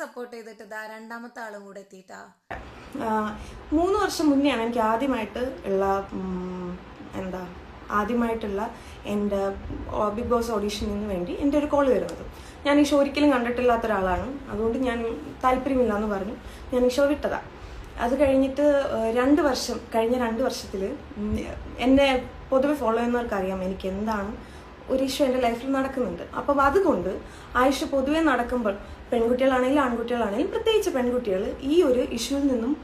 Support ചെയ്തിട്ട് ഇതാ രണ്ടാമത്തെ ആളും കൂടെ എത്തിയിട്ടാ? മൂന്ന് വർഷം മുന്നെയാണ് എനിക്ക് ആദ്യമായിട്ട് ഉള്ള എന്താ ആദ്യമായിട്ടുള്ള എന്റെ ബിഗ് ബോസ് ഓഡീഷനിന് വേണ്ടി എന്റെ ഒരു കോൾ വരുന്നത്. ഞാൻ ഈ ഷോ ഒരിക്കലും കണ്ടിട്ടില്ലാത്ത ഒരാളാണ്. അതുകൊണ്ട് ഞാൻ താല്പര്യമില്ല എന്ന് പറഞ്ഞു. ഞാൻ ഈ ഷോ വിട്ടതാണ് അത് കഴിഞ്ഞിട്ട് രണ്ട് വർഷം കഴിഞ്ഞ രണ്ട് വർഷത്തിൽ എന്നെ പൊതുവെ ഫോളോ ചെയ്യുന്നവർക്കറിയാം എനിക്ക് എന്താണ് ഒരു ഇഷ്യൂ എന്റെ ലൈഫിൽ നടക്കുന്നുണ്ട്. അപ്പം അതുകൊണ്ട് ആയിഷ പൊതുവേ നടക്കുമ്പോൾ പെൺകുട്ടികളാണെങ്കിലും ആൺകുട്ടികളാണെങ്കിലും പ്രത്യേകിച്ച് പെൺകുട്ടികൾ ഈ ഒരു ഇഷ്യൂവിൽ നിന്നും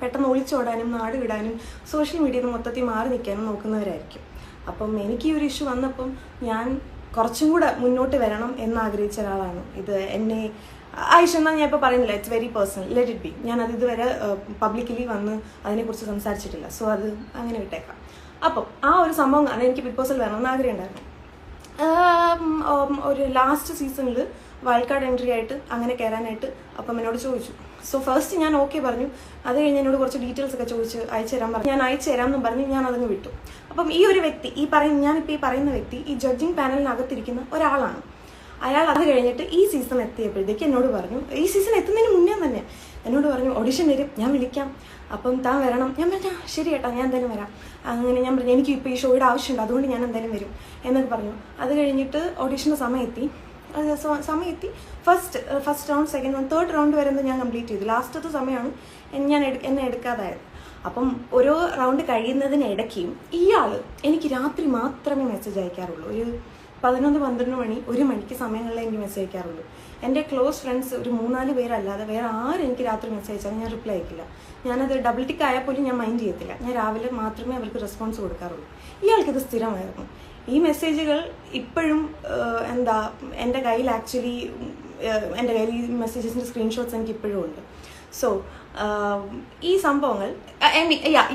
പെട്ടെന്ന് ഒളിച്ചോടാനും നാട് വിടാനും സോഷ്യൽ മീഡിയയിൽ നിന്ന് മൊത്തത്തിൽ മാറി നിൽക്കാനും നോക്കുന്നവരായിരിക്കും. അപ്പം എനിക്ക് ഈ ഒരു ഇഷ്യൂ വന്നപ്പം ഞാൻ കുറച്ചും കൂടെ മുന്നോട്ട് വരണം എന്നാഗ്രഹിച്ച ഒരാളാണ്. ഇത് എന്നെ ആയിഷ എന്നാൽ ഞാൻ ഇപ്പോൾ പറയുന്നില്ല it's very personal let it be ഞാൻ ഇതുവരെ പബ്ലിക്കലി വന്ന് അതിനെക്കുറിച്ച് സംസാരിച്ചിട്ടില്ല. സോ അത് അങ്ങനെ വിട്ടേക്കാം. അപ്പം ആ ഒരു സംഭവം കാരണം എനിക്ക് ബിഗ് ബോസിൽ വരണമെന്ന് ആഗ്രഹം ഉണ്ടായിരുന്നു ഒരു ലാസ്റ്റ് സീസണിൽ വൈൽഡ് കാർഡ് എൻട്രി ആയിട്ട് അങ്ങനെ കയറാനായിട്ട് അപ്പം എന്നോട് ചോദിച്ചു. സോ ഫസ്റ്റ് ഞാൻ ഓക്കെ പറഞ്ഞു. അത് കഴിഞ്ഞ് എന്നോട് കുറച്ച് ഡീറ്റെയിൽസ് ഒക്കെ ചോദിച്ച് അയച്ചു തരാൻ പറഞ്ഞു. ഞാൻ അയച്ചു തരാം എന്നും പറഞ്ഞ്. ഞാൻ അതങ്ങ് വിട്ടു. അപ്പം ഈ ഒരു വ്യക്തി ഈ പറയുന്ന ഞാനിപ്പോൾ ഈ പറയുന്ന വ്യക്തി ഈ ജഡ്ജിങ് പാനലിനകത്തിരിക്കുന്ന ഒരാളാണ്. അയാൾ അത് കഴിഞ്ഞിട്ട് ഈ സീസൺ എത്തിയപ്പോഴത്തേക്ക് എന്നോട് പറഞ്ഞു ഈ സീസൺ എത്തുന്നതിന് മുന്നേ തന്നെ എന്നോട് പറഞ്ഞു ഓഡിഷൻ വരും ഞാൻ വിളിക്കാം. അപ്പം താൻ വരണം. ഞാൻ പറഞ്ഞു "ആ, ശരി ഏട്ടാ ഞാൻ എന്തായാലും വരാം. അങ്ങനെ ഞാൻ പറഞ്ഞു എനിക്ക് ഇപ്പോൾ ഈ ഷോയുടെ ആവശ്യമുണ്ട് അതുകൊണ്ട് ഞാൻ എന്തായാലും വരും. എന്നൊക്കെ പറഞ്ഞു. അത് കഴിഞ്ഞിട്ട് ഓഡിഷന്റെ സമയത്തി. എത്തി അത് സമയം എത്തി first first round second round third round വരെ ഞാൻ കംപ്ലീറ്റ് ചെയ്തു. ലാസ്റ്റത്തെ സമയമാണ് ഞാൻ എന്നെ എടുക്കാതായത്. അപ്പം ഓരോ റൗണ്ട് കഴിയുന്നതിനിടയ്ക്കും ഇയാൾ എനിക്ക് രാത്രി മാത്രമേ മെസ്സേജ് അയക്കാറുള്ളൂ. ഒരു പതിനൊന്ന് പന്ത്രണ്ട് മണി ഒരു മണിക്ക് സമയങ്ങളിൽ എനിക്ക് മെസ്സേജ് അയക്കാറുള്ളൂ എന്റെ ക്ലോസ് ഫ്രണ്ട്സ് ഒരു മൂന്നാൽ പേരല്ലാതെ വേറെ ആരും എനിക്ക് രാത്രി മെസ്സേജ് അയച്ചാൽ ഞാൻ റിപ്ലൈ അയക്കില്ല. ഞാനത് ഡബിൾ ടിക്ക് ആയാൽ പോലും ഞാൻ മൈൻഡ് ചെയ്യത്തില്ല. ഞാൻ രാവിലെ മാത്രമേ അവർക്ക് റെസ്പോൺസ് കൊടുക്കാറുള്ളൂ. ഇയാൾക്കിത് സ്ഥിരമായിരുന്നു. ഈ മെസ്സേജുകൾ ഇപ്പോഴും എന്താ എന്റെ കയ്യിൽ ആക്ച്വലി എന്റെ കയ്യിൽ ഈ മെസ്സേജസിന്റെ സ്ക്രീൻഷോട്ട്സ് എനിക്ക് ഇപ്പോഴും ഉണ്ട്. സോ ഈ സംഭവങ്ങൾ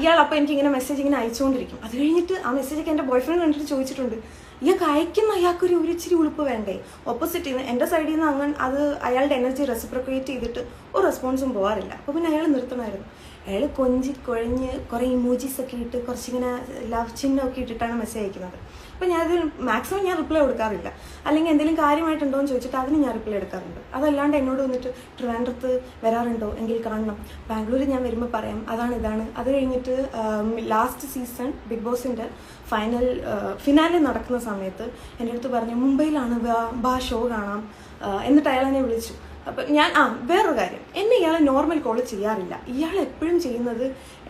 ഇയാൾ അപ്പോൾ എനിക്കിങ്ങനെ മെസ്സേജ് ഇങ്ങനെ അയച്ചുകൊണ്ടിരിക്കും. അത് കഴിഞ്ഞിട്ട് ആ മെസ്സേജൊക്കെ എന്റെ ബോയ്ഫ്രണ്ട് കണ്ടിട്ട് ചോദിച്ചിട്ടുണ്ട്. ഇയാൾക്ക് അയക്കുന്ന അയാൾക്കൊരു ഒരു ഇച്ചിരി ഉളുപ്പ് വേണ്ടേ? ഓപ്പോസിറ്റ് നിന്ന് എന്റെ സൈഡിൽ നിന്ന് അങ്ങനെ അത് അയാളുടെ എനർജി റെസിപ്രിക്കേറ്റ് ചെയ്തിട്ട് ഒരു റെസ്പോൺസും പോകാറില്ല അപ്പോൾ പിന്നെ അയാൾ നിർത്തണമായിരുന്നു. അയാൾ കൊഞ്ചി കുഴഞ്ഞ് കുറേ ഇമോജീസ് ഒക്കെ ഇട്ട് കുറച്ചിങ്ങനെ ലവ് ചിഹ്നമൊക്കെ ഇട്ടിട്ടാണ് മെസ്സേജ് അയക്കുന്നത്. അപ്പോൾ ഞാനത് മാക്സിമം ഞാൻ റിപ്ലൈ കൊടുക്കാറില്ല. അല്ലെങ്കിൽ എന്തെങ്കിലും കാര്യമായിട്ടുണ്ടോ എന്ന് ചോദിച്ചിട്ട് അതിന് ഞാൻ റിപ്ലൈ എടുക്കാറുണ്ട്. അതല്ലാണ്ട് എന്നോട് വന്നിട്ട് ട്രിവാൻഡ്രത്ത് വരാറുണ്ടോ? എങ്കിൽ കാണണം. ബാംഗ്ലൂരിൽ ഞാൻ വരുമ്പോൾ പറയാം. അതാണ് ഇതാണ്. അത് കഴിഞ്ഞിട്ട് ലാസ്റ്റ് സീസൺ ബിഗ് ബോസിന്റെ ഫൈനൽ ഫിനാലെ നടക്കുന്ന സമയത്ത് എന്റെ അടുത്ത് പറഞ്ഞു മുംബൈയിലാണ് ബാ ഷോ കാണാം. എന്നിട്ട് അയാൾ എന്നെ വിളിച്ചു. അപ്പം ഞാൻ ആ വേറൊരു കാര്യം. എന്നെ ഇയാൾ നോർമൽ കോൾ ചെയ്യാറില്ല. ഇയാൾ എപ്പോഴും ചെയ്യുന്നത്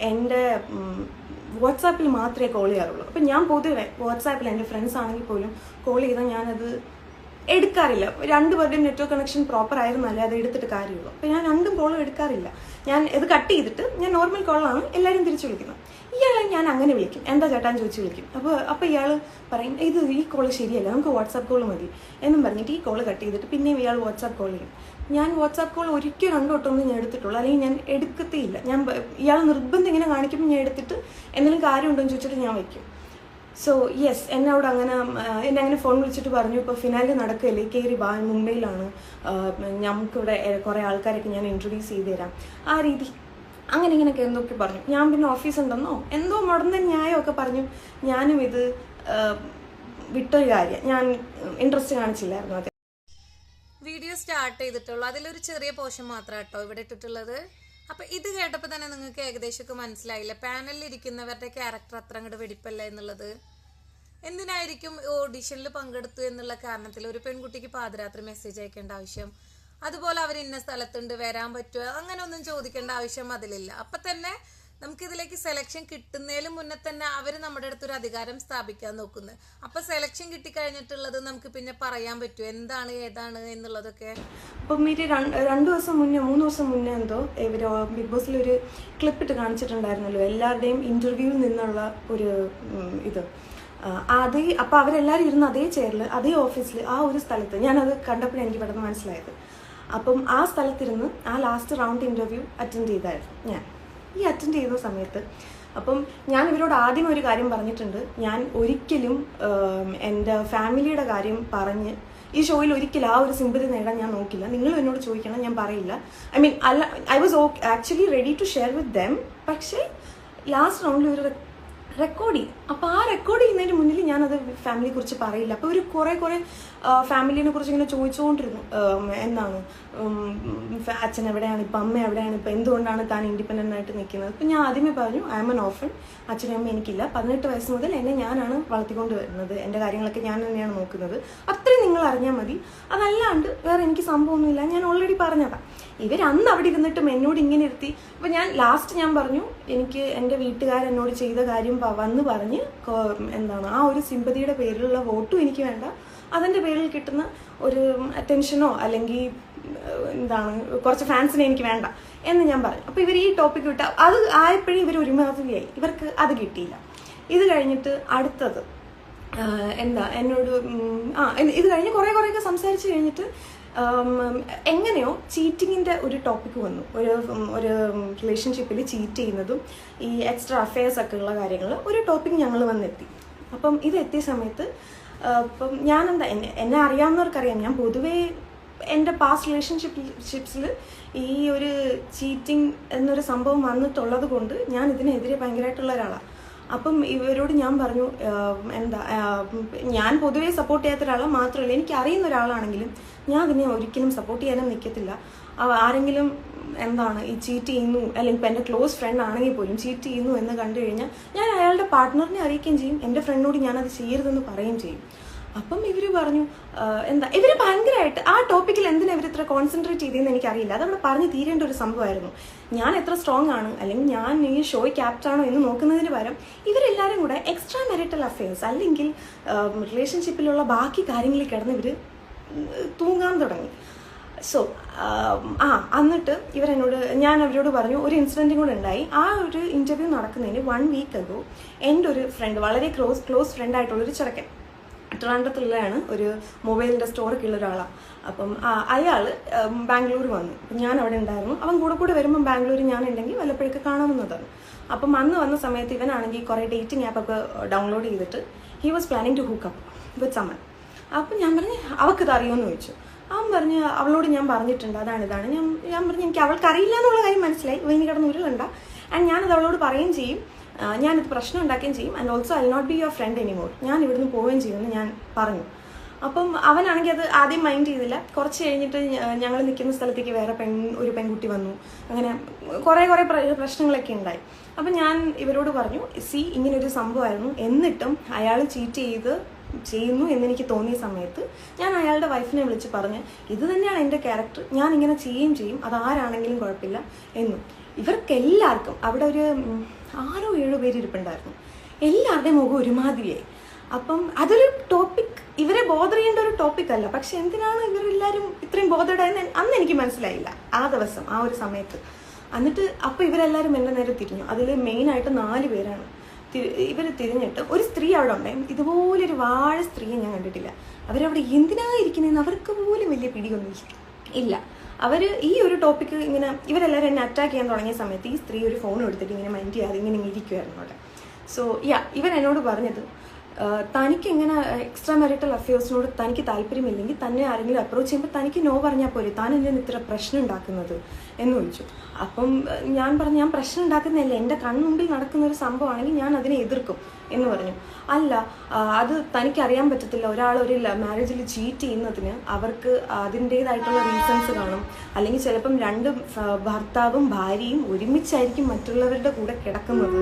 എന്റെ വാട്സാപ്പിൽ മാത്രമേ കോൾ ചെയ്യാറുള്ളൂ. അപ്പം ഞാൻ പൊതുവെ വാട്സാപ്പിൽ എന്റെ ഫ്രണ്ട്സ് ആണെങ്കിൽ പോലും കോൾ ചെയ്താൽ ഞാനത് എടുക്കാറില്ല. രണ്ടുപേരുടെയും നെറ്റ്വർക്ക് കണക്ഷൻ പ്രോപ്പർ ആയിരുന്നല്ലേ അത് എടുത്തിട്ട് കാര്യമുള്ളൂ. അപ്പം ഞാൻ രണ്ടും കോളും എടുക്കാറില്ല. ഞാൻ ഇത് കട്ട് ചെയ്തിട്ട് ഞാൻ നോർമൽ കോളാണ് എല്ലാവരും തിരിച്ചു വിളിക്കുന്നത്. ഇയാളെ ഞാൻ അങ്ങനെ വിളിക്കും. എന്താ ചേട്ടാൻ ചോദിച്ചു വിളിക്കും. അപ്പോൾ അപ്പോൾ ഇയാൾ പറയും ഇത് ഈ കോൾ ശരിയല്ല. നമുക്ക് വാട്സാപ്പ് കോൾ മതി. എന്നും പറഞ്ഞിട്ട് ഈ കോൾ കട്ട് ചെയ്തിട്ട് പിന്നെയും ഇയാൾ വാട്സാപ്പ് കോൾ ചെയ്യും. ഞാൻ വാട്സാപ്പ് കോൾ ഒരിക്കൽ വട്ടമൊന്നും ഞാൻ എടുത്തിട്ടുള്ളൂ. അല്ലെങ്കിൽ ഞാൻ എടുക്കത്തേയില്ല. ഞാൻ ഇയാൾ നിർബന്ധം ഇങ്ങനെ കാണിക്കുമ്പോൾ ഞാൻ എടുത്തിട്ട് എന്തെങ്കിലും കാര്യമുണ്ടോ എന്ന് ചോദിച്ചിട്ട് ഞാൻ വയ്ക്കും. സോ യെസ് എന്നോട് അങ്ങനെ എന്നെ അങ്ങനെ ഫോൺ വിളിച്ചിട്ട് പറഞ്ഞു. ഇപ്പോൾ ഫിനാലെ നടക്കുകയല്ലേ കയറി ബാ മുംബൈയിലാണ്. നമുക്കിവിടെ കുറേ ആൾക്കാരൊക്കെ ഞാൻ ഇൻട്രൊഡ്യൂസ് ചെയ്ത് തരാം ആ രീതി. അങ്ങനെ ഇങ്ങനെയൊക്കെ എന്തൊക്കെ പറഞ്ഞു. ഞാൻ പിന്നെ ഓഫീസ് ഉണ്ടെന്നോ? എന്തോ മുടന്ന ന്യായമൊക്കെ പറഞ്ഞു. ഞാനും ഇത് വിട്ടൊരു കാര്യം. ഞാൻ ഇൻട്രസ്റ്റ് കാണിച്ചില്ലായിരുന്നു സ്റ്റാർട്ട് ചെയ്തിട്ടുള്ളൂ. അതിലൊരു ചെറിയ പോർഷൻ മാത്രം കേട്ടോ ഇവിടെ ഇട്ടിട്ടുള്ളത്. അപ്പൊ ഇത് കേട്ടപ്പോൾ തന്നെ നിങ്ങൾക്ക് ഏകദേശമൊക്കെ മനസ്സിലായില്ല? പാനലിൽ ഇരിക്കുന്നവരുടെ ക്യാരക്ടർ അത്ര അങ്ങോട്ട് വെടിപ്പല്ല എന്നുള്ളത്. എന്തിനായിരിക്കും ഓഡിഷനിൽ പങ്കെടുത്തു എന്നുള്ള കാരണത്തിൽ ഒരു പെൺകുട്ടിക്ക് പാതിരാത്രി മെസ്സേജ് അയക്കേണ്ട ആവശ്യം? അതുപോലെ അവർ ഇന്ന സ്ഥലത്തുണ്ട് വരാൻ പറ്റുമോ അങ്ങനെ ഒന്നും ചോദിക്കേണ്ട ആവശ്യം അതിലില്ല. അപ്പൊ തന്നെ നമുക്ക് ഇതിലേക്ക് സെലക്ഷൻ കിട്ടുന്നതിന് മുന്നേ തന്നെ അവർ നമ്മുടെ അടുത്തൊരു അധികാരം സ്ഥാപിക്കാൻ നോക്കുന്നത് അപ്പൊ സെലക്ഷൻ കിട്ടിക്കഴിഞ്ഞിട്ടുള്ളത് നമുക്ക് പിന്നെ പറയാൻ പറ്റുമോ? എന്താണ് ഏതാണ് എന്നുള്ളതൊക്കെ? അപ്പം മീരി രണ്ട് ദിവസം മുന്നേ മൂന്ന് ദിവസം മുന്നേ എന്തോ ഇവർ ബിഗ് ബോസിൽ ഒരു ക്ലിപ്പ് ഇട്ട് കാണിച്ചിട്ടുണ്ടായിരുന്നല്ലോ എല്ലാവരുടെയും ഇന്റർവ്യൂവിൽ നിന്നുള്ള ഒരു ഇത്. അതേ അപ്പോൾ അവരെല്ലാവരും ഇരുന്ന അതേ ചെയറിൽ അതേ ഓഫീസിൽ ആ ഒരു സ്ഥലത്ത് ഞാനത് കണ്ടപ്പോഴാണ് എനിക്ക് പെട്ടെന്ന് മനസ്സിലായത്. അപ്പം ആ സ്ഥലത്തിരുന്ന് ആ ലാസ്റ്റ് റൗണ്ട് ഇന്റർവ്യൂ അറ്റൻഡ് ചെയ്തായിരുന്നു ഞാൻ. ഈ അറ്റൻഡ് ചെയ്യുന്ന സമയത്ത്. അപ്പം ഞാൻ ഇവരോട് ആദ്യം ഒരു കാര്യം പറഞ്ഞിട്ടുണ്ട്. ഞാൻ ഒരിക്കലും എന്റെ ഫാമിലിയുടെ കാര്യം പറഞ്ഞ് ഈ ഷോയിൽ ഒരിക്കലും ആ ഒരു സിമ്പതി നേടാൻ ഞാൻ നോക്കില്ല. നിങ്ങൾ എന്നോട് ചോദിക്കണം ഞാൻ പറയില്ല. ഐ മീൻ അല്ല I was okay actually ready to share with them പക്ഷേ ലാസ്റ്റ് റൗണ്ടിൽ ഒരു റെക്കോർഡ് ചെയ്യും അപ്പോൾ ആ റെക്കോർഡ് ചെയ്യുന്നതിന് മുന്നിൽ ഞാനത് ഫാമിലിയെ കുറിച്ച് പറയില്ല. അപ്പോൾ ഒരു കുറേ കുറേ ഫാമിലിനെ കുറിച്ച് ഇങ്ങനെ ചോദിച്ചുകൊണ്ടിരുന്നു എന്നാണ് അച്ഛൻ എവിടെയാണ്? ഇപ്പം അമ്മ എവിടെയാണ്? ഇപ്പം എന്തുകൊണ്ടാണ് താൻ ഇൻഡിപെൻഡന്റ് ആയിട്ട് നിൽക്കുന്നത്? അപ്പം ഞാൻ ആദ്യമേ പറഞ്ഞു ഐ എം എൻ ഓഫൺ അച്ഛനും അമ്മ എനിക്കില്ല. പതിനെട്ട് വയസ്സ് മുതൽ എന്നെ ഞാനാണ് വളർത്തിക്കൊണ്ട് വരുന്നത്. എന്റെ കാര്യങ്ങളൊക്കെ ഞാൻ തന്നെയാണ് നോക്കുന്നത്. അത്രയും നിങ്ങൾ അറിഞ്ഞാൽ മതി. അതല്ലാണ്ട് വേറെ എനിക്ക് സംഭവമൊന്നുമില്ല. ഞാൻ ഓൾറെഡി പറഞ്ഞതാണ് ഇവർ അന്ന് അവിടെ ഇരുന്നിട്ടും എന്നോട് ഇങ്ങനെ ഇരുത്തി. അപ്പം ഞാൻ ലാസ്റ്റ് ഞാൻ പറഞ്ഞു എനിക്ക് എന്റെ വീട്ടുകാർ എന്നോട് ചെയ്ത കാര്യം വന്ന് പറഞ്ഞ് എന്താണ്? ആ ഒരു സിമ്പതിയുടെ പേരിലുള്ള വോട്ടും എനിക്ക് വേണ്ട. അതിന്റെ പേരിൽ കിട്ടുന്ന ഒരു അറ്റൻഷനോ അല്ലെങ്കിൽ എന്താണ് കുറച്ച് ഫാൻസിനെ എനിക്ക് വേണ്ട എന്ന് ഞാൻ പറഞ്ഞു. അപ്പോൾ ഇവർ ഈ ടോപ്പിക് വിട്ട അത് ആയപ്പോഴും ഇവർ ഒരുമാതിരിയായി. ഇവർക്ക് അത് കിട്ടിയില്ല. ഇത് കഴിഞ്ഞിട്ട് അടുത്തത് എന്താ എന്നോട് ആ ഇത് കഴിഞ്ഞ് കുറേ കുറേയൊക്കെ സംസാരിച്ച് കഴിഞ്ഞിട്ട് എങ്ങനെയോ ചീറ്റിങ്ങിന്റെ ഒരു ടോപ്പിക്ക് വന്നു. ഒരു ഒരു റിലേഷൻഷിപ്പിൽ ചീറ്റ് ചെയ്യുന്നതും ഈ എക്സ്ട്രാ അഫെയർസ് ഒക്കെ ഉള്ള കാര്യങ്ങൾ ഒരു ടോപ്പിക് ഞങ്ങൾ വന്നെത്തി. അപ്പം ഇതെത്തിയ സമയത്ത് അപ്പം ഞാനെന്താ എന്നെ എന്നെ അറിയാവുന്നവർക്കറിയാം. ഞാൻ പൊതുവേ എന്റെ പാസ്റ്റ് റിലേഷൻഷിപ്പ് ഷിപ്സിൽ ഈ ഒരു ചീറ്റിംഗ് എന്നൊരു സംഭവം വന്നിട്ടുള്ളത് കൊണ്ട് ഞാൻ ഇതിനെതിരെ ഭയങ്കരമായിട്ടുള്ള ഒരാളാണ് അപ്പം ഇവരോട് ഞാൻ പറഞ്ഞു എന്താ ഞാൻ പൊതുവേ സപ്പോർട്ട് ചെയ്യാത്ത ഒരാളാണ് മാത്രമല്ല എനിക്ക് അറിയുന്ന ഒരാളാണെങ്കിലും ഞാൻ അതിനെ ഒരിക്കലും സപ്പോർട്ട് ചെയ്യാനും നിൽക്കത്തില്ല ആരെങ്കിലും എന്താണ് ഈ ചീറ്റ് ചെയ്യുന്നു അല്ലെങ്കിൽ ഇപ്പം എന്റെ ക്ലോസ് ഫ്രണ്ട് ആണെങ്കിൽ പോലും ചീറ്റ് ചെയ്യുന്നു എന്ന് കണ്ടു കഴിഞ്ഞാൽ ഞാൻ അയാളുടെ പാർട്ട്ണറിനെ അറിയിക്കുകയും ചെയ്യും. എന്റെ ഫ്രണ്ടിനോട് ഞാനത് ചെയ്യരുതെന്ന് പറയുകയും ചെയ്യും. അപ്പം ഇവർ പറഞ്ഞു എന്താ ഇവർ ഭയങ്കരമായിട്ട് ആ ടോപ്പിക്കിൽ എന്തിനാ ഇവർ ഇത്ര കോൺസെൻട്രേറ്റ് ചെയ്തതെന്ന് എനിക്കറിയില്ല. അതവിടെ പറഞ്ഞു തീരേണ്ട ഒരു സംഭവമായിരുന്നു. ഞാൻ എത്ര സ്ട്രോങ് ആണ് അല്ലെങ്കിൽ ഞാൻ ഈ ഷോയ് ക്യാപ്റ്റാണോ എന്ന് നോക്കുന്നതിന് പകരം ഇവരെല്ലാവരും കൂടെ എക്സ്ട്രാ മെറിറ്റൽ അഫയേഴ്സ് അല്ലെങ്കിൽ റിലേഷൻഷിപ്പിലുള്ള ബാക്കി കാര്യങ്ങളിൽ കിടന്ന് ഇവർ സോ ആ എന്നിട്ട് ഇവരെന്നോട് ഞാൻ അവരോട് പറഞ്ഞു ഒരു ഇൻസിഡന്റും കൂടെ ഉണ്ടായി. ആ ഒരു ഇന്റർവ്യൂ നടക്കുന്നതിന് വൺ വീക്ക് അഗോ എന്റെ ഒരു ഫ്രണ്ട് വളരെ ക്ലോസ് ക്ലോസ് ഫ്രണ്ട് ആയിട്ടുള്ളൊരു ചെറുക്കൻ ട്രിവാൻഡ്രത്തുള്ളതാണ് ഒരു മൊബൈലിന്റെ സ്റ്റോറൊക്കെ ഉള്ള ഒരാളാണ് അപ്പം അയാൾ ബാംഗ്ലൂർ വന്നു. ഞാൻ അവിടെ ഉണ്ടായിരുന്നു. അവൻ കൂടെ കൂടെ വരുമ്പം ബാംഗ്ലൂർ ഞാൻ ഉണ്ടെങ്കിൽ വല്ലപ്പോഴൊക്കെ കാണാവുന്നതാണ് അപ്പം അന്ന് വന്ന സമയത്ത് ഇവനാണെങ്കിൽ കുറേ ഡേറ്റിംഗ് ആപ്പൊക്കെ ഡൗൺലോഡ് ചെയ്തിട്ട് he was planning to hook up with someone അപ്പം ഞാൻ പറഞ്ഞു അവൾക്ക് ഇത് അറിയുമെന്ന് ചോദിച്ചു. അവൻ പറഞ്ഞ് അവളോട് ഞാൻ പറഞ്ഞിട്ടുണ്ട് അതാണ് ഇതാണ്. ഞാൻ ഞാൻ പറഞ്ഞു എനിക്ക് അവൾക്ക് അറിയില്ല എന്നുള്ള കാര്യം മനസ്സിലായി. വൈകി കിടന്ന് ഉരുളണ്ട. ആൻഡ് ഞാനത് അവളോട് പറയുകയും ചെയ്യും. ഞാനത് പ്രശ്നം ഉണ്ടാക്കുകയും ചെയ്യും. And also I not be your friend anymore ഞാൻ ഇവിടുന്ന് പോവുകയും ചെയ്യുമെന്ന് ഞാൻ പറഞ്ഞു. അപ്പം അവനാണെങ്കിൽ അത് ആദ്യം മൈൻഡ് ചെയ്തില്ല. കുറച്ച് കഴിഞ്ഞിട്ട് ഞങ്ങൾ നിൽക്കുന്ന സ്ഥലത്തേക്ക് വേറെ പെൺ ഒരു പെൺകുട്ടി വന്നു. അങ്ങനെ കുറേ കുറേ പ്ര- പ്രശ്നങ്ങളൊക്കെ ഉണ്ടായി. അപ്പം ഞാൻ ഇവരോട് പറഞ്ഞു സി ഇങ്ങനൊരു സംഭവമായിരുന്നു. എന്നിട്ടും അയാൾ ചീറ്റ് ചെയ്ത് ചെയ്യുന്നു എന്നെനിക്ക് തോന്നിയ സമയത്ത് ഞാൻ അയാളുടെ വൈഫിനെ വിളിച്ച് പറഞ്ഞ് ഇത് തന്നെയാണ് എന്റെ ക്യാരക്ടർ ഞാൻ ഇങ്ങനെ ചെയ്യുകയും ചെയ്യും. അത് ആരാണെങ്കിലും കുഴപ്പമില്ല. എന്നും. ഇവർക്കെല്ലാവർക്കും അവിടെ ഒരു ആറോ ഏഴോ പേര് ഇരിപ്പുണ്ടായിരുന്നു. എല്ലാവരുടെയും മുഖം ഒരുമാതിരിയായി. അപ്പം അതൊരു ടോപ്പിക് ഇവരെ ബോധർ ചെയ്യേണ്ട ഒരു ടോപ്പിക് അല്ല. പക്ഷെ എന്തിനാണ് ഇവരെല്ലാവരും ഇത്രയും ബോധർഡായെന്ന് അന്ന് എനിക്ക് മനസ്സിലായില്ല. ആ ദിവസം ആ ഒരു സമയത്ത്. എന്നിട്ട് അപ്പം ഇവരെല്ലാവരും എന്റെ നേരെ തിരിഞ്ഞു. അതിൽ മെയിനായിട്ട് നാല് പേരാണ്. ഇവർ തിരിഞ്ഞിട്ട് ഒരു സ്ത്രീ അവിടെ ഉണ്ടായി ഇതുപോലൊരു വാഴ സ്ത്രീയെ ഞാൻ കണ്ടിട്ടില്ല. അവരവിടെ എന്തിനാ ഇരിക്കുന്നതെന്ന് അവർക്ക് പോലും വലിയ പിടിയൊന്നും ഇല്ല. അവർ ഈ ഒരു ടോപ്പിക്ക് ഇങ്ങനെ ഇവരെല്ലാവരും എന്നെ അറ്റാക്ക് ചെയ്യാൻ തുടങ്ങിയ സമയത്ത് ഈ സ്ത്രീ ഒരു ഫോൺ എടുത്തിട്ട് ഇങ്ങനെ മൈൻഡ് ചെയ്യാതെ ഇങ്ങനെ ഇരിക്കുമായിരുന്നു അവിടെ. സോ യാ ഇവൻ എന്നോട് പറഞ്ഞത് തനിക്ക് ഇങ്ങനെ എക്സ്ട്രാ മാരിറ്റൽ അഫയേഴ്സിനോട് തനിക്ക് താല്പര്യമില്ലെങ്കിൽ തന്നെ ആരെങ്കിലും അപ്രോച്ച് ചെയ്യുമ്പോൾ തനിക്ക് നോ പറഞ്ഞാൽ പോരെ. താൻ എന്തിനാണ് ഇത്ര പ്രശ്നം ഉണ്ടാക്കുന്നത്? എന്ന് ചോദിച്ചു. അപ്പം ഞാൻ പറഞ്ഞു ഞാൻ പ്രശ്നം ഉണ്ടാക്കുന്നില്ല എന്റെ കൺമുമ്പിൽ നടക്കുന്ന ഒരു സംഭവമാണെങ്കിൽ ഞാൻ അതിനെ എതിർക്കും. എന്ന് പറഞ്ഞു. അല്ല അത് തനിക്ക് അറിയാൻ പറ്റത്തില്ല. ഒരാൾ ഒരു മാരേജിൽ ചീറ്റ് ചെയ്യുന്നതിന് അവർക്ക് അതിന്റേതായിട്ടുള്ള റീസൺസ് കാണും. അല്ലെങ്കിൽ ചിലപ്പം രണ്ട് ഭർത്താവും ഭാര്യയും ഒരുമിച്ചായിരിക്കും മറ്റുള്ളവരുടെ കൂടെ കിടക്കുന്നത്.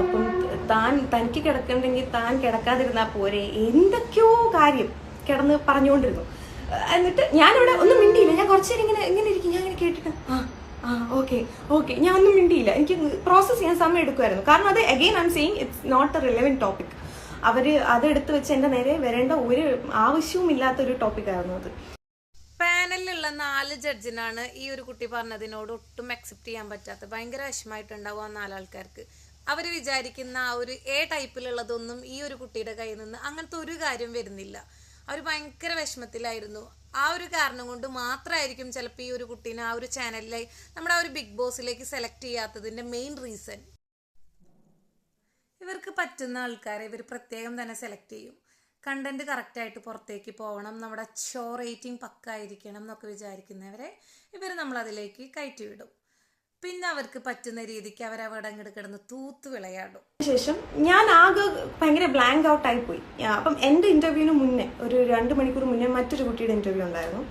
അപ്പം താൻ തനിക്ക് കിടക്കണ്ടെങ്കിൽ താൻ കിടക്കാതിരുന്നാൽ പോരെ. എന്തൊക്കെയോ കാര്യം കിടന്ന് പറഞ്ഞുകൊണ്ടിരുന്നു. എന്നിട്ട് ഞാനിവിടെ ഒന്നും മിണ്ടിയില്ല. ഞാൻ കുറച്ചു നേരം ഇങ്ങനെ ഇങ്ങനെ ഇരിക്കും. ഞാൻ ഇങ്ങനെ കേട്ടിട്ട് ആ ആ ഓക്കെ ഓക്കെ. ഞാൻ ഒന്നും മിണ്ടിയില്ല. എനിക്ക് പ്രോസസ്സ് ചെയ്യാൻ സമയം എടുക്കുമായിരുന്നു. കാരണം അത് again I am saying it's not a relevant topic അവർ അതെടുത്ത് വെച്ച് എന്റെ നേരെ വരേണ്ട ഒരു ആവശ്യവും ഇല്ലാത്തൊരു ടോപ്പിക്കായിരുന്നു അത്. പാനലിലുള്ള നാല് ജഡ്ജിനാണ് ഈ ഒരു കുട്ടി പറഞ്ഞതിനോട് ഒട്ടും അക്സെപ്റ്റ് ചെയ്യാൻ പറ്റാത്ത ഭയങ്കര വിഷമായിട്ടുണ്ടാവും ആ നാലാൾക്കാർക്ക് അവർ വിചാരിക്കുന്ന ആ ഒരു എ ടൈപ്പിലുള്ളതൊന്നും ഈ ഒരു കുട്ടിയുടെ കയ്യിൽ നിന്ന് അങ്ങനത്തെ ഒരു കാര്യം വരുന്നില്ല. അവർ ഭയങ്കര വിഷമത്തിലായിരുന്നു. ആ ഒരു കാരണം കൊണ്ട് മാത്രമായിരിക്കും ചിലപ്പോൾ ഈ ഒരു കുട്ടീനെ ആ ഒരു ചാനലിലായി നമ്മുടെ ആ ഒരു ബിഗ് ബോസിലേക്ക് സെലക്ട് ചെയ്യാത്തതിന്റെ മെയിൻ റീസൺ. ഇവർക്ക് പറ്റുന്ന ആൾക്കാരെ ഇവർ പ്രത്യേകം തന്നെ സെലക്ട് ചെയ്യും. കണ്ടന്റ് കറക്റ്റായിട്ട് പുറത്തേക്ക് പോകണം നമ്മുടെ ഷോ റേറ്റിംഗ് പക്കായിരിക്കണം എന്നൊക്കെ വിചാരിക്കുന്നവരെ ഇവർ നമ്മളതിലേക്ക് കയറ്റി വിടും പിന്നെ അവർക്ക് പറ്റുന്ന രീതിക്ക് അവരവിടെ അങ്ങോട്ട് കിടന്ന് തൂത്ത് വിളയാടും. ശേഷം ഞാൻ ആകെ ഭയങ്കര ബ്ലാങ്ക് ഔട്ട് ആയി പോയി. അപ്പം എന്റെ ഇന്റർവ്യൂവിന് മുന്നേ ഒരു രണ്ട് മണിക്കൂർ മുന്നേ മറ്റൊരു കുട്ടിയുടെ ഇന്റർവ്യൂ ഉണ്ടായിരുന്നു.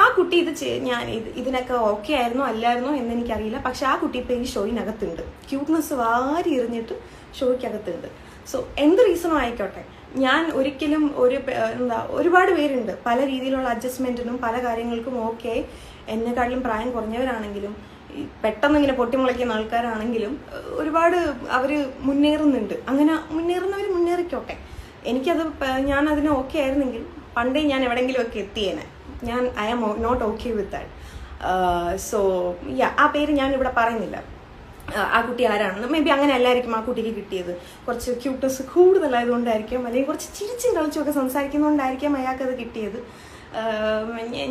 ആ കുട്ടി ഇത് ഞാൻ ഇത് ഇതിനൊക്കെ ഓക്കെ ആയിരുന്നോ അല്ലായിരുന്നോ എന്ന് എനിക്കറിയില്ല. പക്ഷെ ആ കുട്ടി ഇപ്പൊ ഈ ഷോയിനകത്തുണ്ട്. ക്യൂട്ട്നെസ് വാരി എറിഞ്ഞിട്ട് ഷോയ്ക്കകത്തുണ്ട്. സോ എന്ത് റീസണോ ആയിക്കോട്ടെ. ഞാൻ ഒരിക്കലും ഒരു എന്താ ഒരുപാട് പേരുണ്ട്. പല രീതിയിലുള്ള അഡ്ജസ്റ്റ്മെന്റിനും പല കാര്യങ്ങൾക്കും ഓക്കെ എന്നെക്കാളും പ്രായം കുറഞ്ഞവരാണെങ്കിലും പെട്ടെന്ന് ഇങ്ങനെ പൊട്ടിമുളയ്ക്കുന്ന ആൾക്കാരാണെങ്കിലും ഒരുപാട് അവർ മുന്നേറുന്നുണ്ട്. അങ്ങനെ മുന്നേറുന്നവർ മുന്നേറിക്കോട്ടെ. എനിക്കത് ഞാൻ അതിന് ഓക്കെ ആയിരുന്നെങ്കിൽ പണ്ടേ ഞാൻ എവിടെയെങ്കിലും ഒക്കെ എത്തിയേനെ. ഞാൻ I am not okay with that so yeah ആ പേര് ഞാൻ ഇവിടെ പറയുന്നില്ല. ആ, കുട്ടി ആരാണെന്ന്. മേ ബി അങ്ങനെ അല്ലായിരിക്കും ആ കുട്ടിക്ക് കിട്ടിയത്. കുറച്ച് ക്യൂട്ട്നെസ് കൂടുതലായതുകൊണ്ടായിരിക്കും അല്ലെങ്കിൽ കുറച്ച് ചിരിച്ചും കളിച്ചും ഒക്കെ സംസാരിക്കുന്നതുകൊണ്ടായിരിക്കും അയാൾക്കത് കിട്ടിയത്.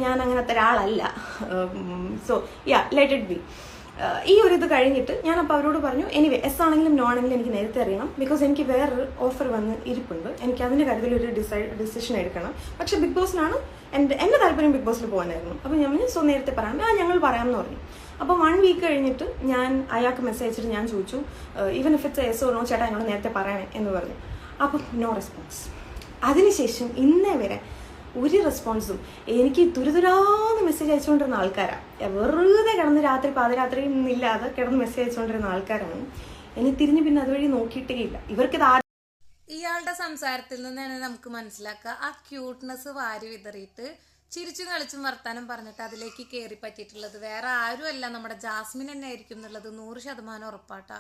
ഞാൻ അങ്ങനത്തെ ഒരാളല്ല. So yeah let it be ഈ ഒരു ഇത് കഴിഞ്ഞിട്ട് ഞാൻ അപ്പോൾ അവരോട് പറഞ്ഞു എനിവേ എസ് ആണെങ്കിലും നോ ആണെങ്കിലും എനിക്ക് നേരത്തെ അറിയണം. ബിക്കോസ് എനിക്ക് വേറൊരു ഓഫർ വന്ന് ഇരിപ്പുണ്ട്. എനിക്ക് അതിന്റെ കാര്യത്തിൽ ഒരു ഡിസൈഡ് ഡിസിഷൻ എടുക്കണം. പക്ഷെ ബിഗ് ബോസിലാണ് എന്റെ എന്റെ താല്പര്യം ബിഗ് ബോസിൽ പോകാനായിരുന്നു. അപ്പോൾ ഞാൻ സോ നേരത്തെ പറയാം. ആ ഞങ്ങൾ പറയാമെന്ന് പറഞ്ഞു. അപ്പോൾ വൺ വീക്ക് കഴിഞ്ഞിട്ട് ഞാൻ അയാൾക്ക് മെസ്സേജ് അയച്ചിട്ട് ഞാൻ ചോദിച്ചു even if it's yes no ചേട്ടാ ഞങ്ങൾ നേരത്തെ പറയണേ എന്ന് പറഞ്ഞു. അപ്പം നോ റെസ്പോൺസ് അതിനുശേഷം ഇന്നേ വരെ ഒരു റെസ്പോൺസും എനിക്ക് തുരുതുരാന്ന് മെസ്സേജ് അയച്ചുകൊണ്ടിരുന്ന ആൾക്കാരാണ് വെറുതെ കിടന്ന് രാത്രി പാതിരാത്രി ഇല്ലാതെ കിടന്ന് മെസ്സേജ് അയച്ചുകൊണ്ടിരുന്ന ആൾക്കാരാണ്. എനിക്ക് തിരിഞ്ഞ് പിന്നെ അതുവഴി നോക്കിയിട്ടേ ഇല്ല. ഇവർക്കിത് ഇയാളുടെ സംസാരത്തിൽ നിന്ന് തന്നെ നമുക്ക് മനസ്സിലാക്കുക ആ ക്യൂട്ട്നെസ് വാരി വിതറിയിട്ട് ചിരിച്ചും കളിച്ചും വർത്താനം പറഞ്ഞിട്ട് അതിലേക്ക് കയറി പറ്റിയിട്ടുള്ളത് വേറെ ആരുമല്ല. നമ്മുടെ ജാസ്മിൻ തന്നെ ആയിരിക്കും എന്നുള്ളത് നൂറ് ശതമാനം ഉറപ്പാട്ടാ.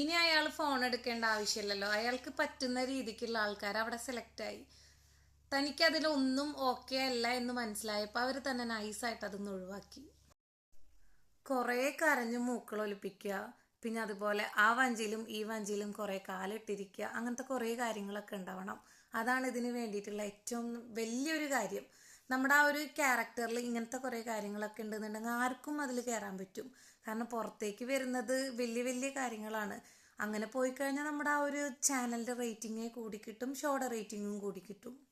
ഇനി അയാൾ ഫോൺ എടുക്കേണ്ട ആവശ്യമില്ലല്ലോ. അയാൾക്ക് പറ്റുന്ന രീതിക്കുള്ള ആൾക്കാർ അവിടെ സെലക്ട് ആയി. തനിക്ക് അതിലൊന്നും ഓക്കെ അല്ല എന്ന് മനസ്സിലായപ്പോൾ അവർ തന്നെ നൈസായിട്ട് അതൊന്ന് ഒഴിവാക്കി. കുറേ കരഞ്ഞ് മൂക്കളൊലിപ്പിക്കുക പിന്നെ അതുപോലെ ആ വഞ്ചിയിലും ഈ വഞ്ചിയിലും കുറേ കാലിട്ടിരിക്കുക അങ്ങനത്തെ കുറേ കാര്യങ്ങളൊക്കെ ഉണ്ടാവണം. അതാണ് ഇതിന് വേണ്ടിയിട്ടുള്ള ഏറ്റവും വലിയൊരു കാര്യം. നമ്മുടെ ആ ഒരു ക്യാരക്ടറിൽ ഇങ്ങനത്തെ കുറേ കാര്യങ്ങളൊക്കെ ഉണ്ടെന്നുണ്ടെങ്കിൽ ആർക്കും അതിൽ കയറാൻ പറ്റും. കാരണം പുറത്തേക്ക് വരുന്നത് വലിയ വലിയ കാര്യങ്ങളാണ്. അങ്ങനെ പോയി കഴിഞ്ഞാൽ നമ്മുടെ ആ ഒരു ചാനലിന്റെ റേറ്റിംഗ് കൂടി കിട്ടും ഷോയുടെ റേറ്റിങ്ങും കൂടി കിട്ടും.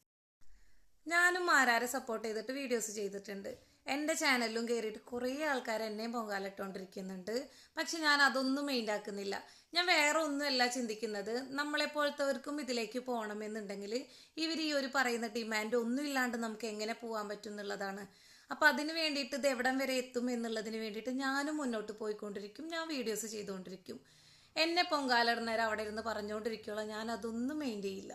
ഞാനും ആരാരെ സപ്പോർട്ട് ചെയ്തിട്ട് വീഡിയോസ് ചെയ്തിട്ടുണ്ട്. എന്റെ ചാനലിലും കയറിയിട്ട് കുറേ ആൾക്കാർ എന്നെയും പൊങ്കാലിട്ടുകൊണ്ടിരിക്കുന്നുണ്ട് പക്ഷെ ഞാൻ അതൊന്നും മെയിൻഡാക്കുന്നില്ല ഞാൻ വേറെ ഒന്നുമല്ല ചിന്തിക്കുന്നത്. നമ്മളെപ്പോലത്തവർക്കും ഇതിലേക്ക് പോകണമെന്നുണ്ടെങ്കിൽ ഇവർ ഈ ഒരു പറയുന്ന ഡിമാൻഡ് ഒന്നും ഇല്ലാണ്ട് നമുക്ക് എങ്ങനെ പോകാൻ പറ്റും എന്നുള്ളതാണ്. അപ്പം അതിന് വേണ്ടിയിട്ട് ഇത് എവിടം വരെ എത്തും എന്നുള്ളതിന് വേണ്ടിയിട്ട് ഞാനും മുന്നോട്ട് പോയിക്കൊണ്ടിരിക്കും. ഞാൻ വീഡിയോസ് ചെയ്തുകൊണ്ടിരിക്കും എന്നെ പൊങ്കാലിടുന്നവർ അവിടെ ഇരുന്ന് പറഞ്ഞുകൊണ്ടിരിക്കുകയുള്ള ഞാൻ അതൊന്നും മെയിൻ ചെയ്യില്ല.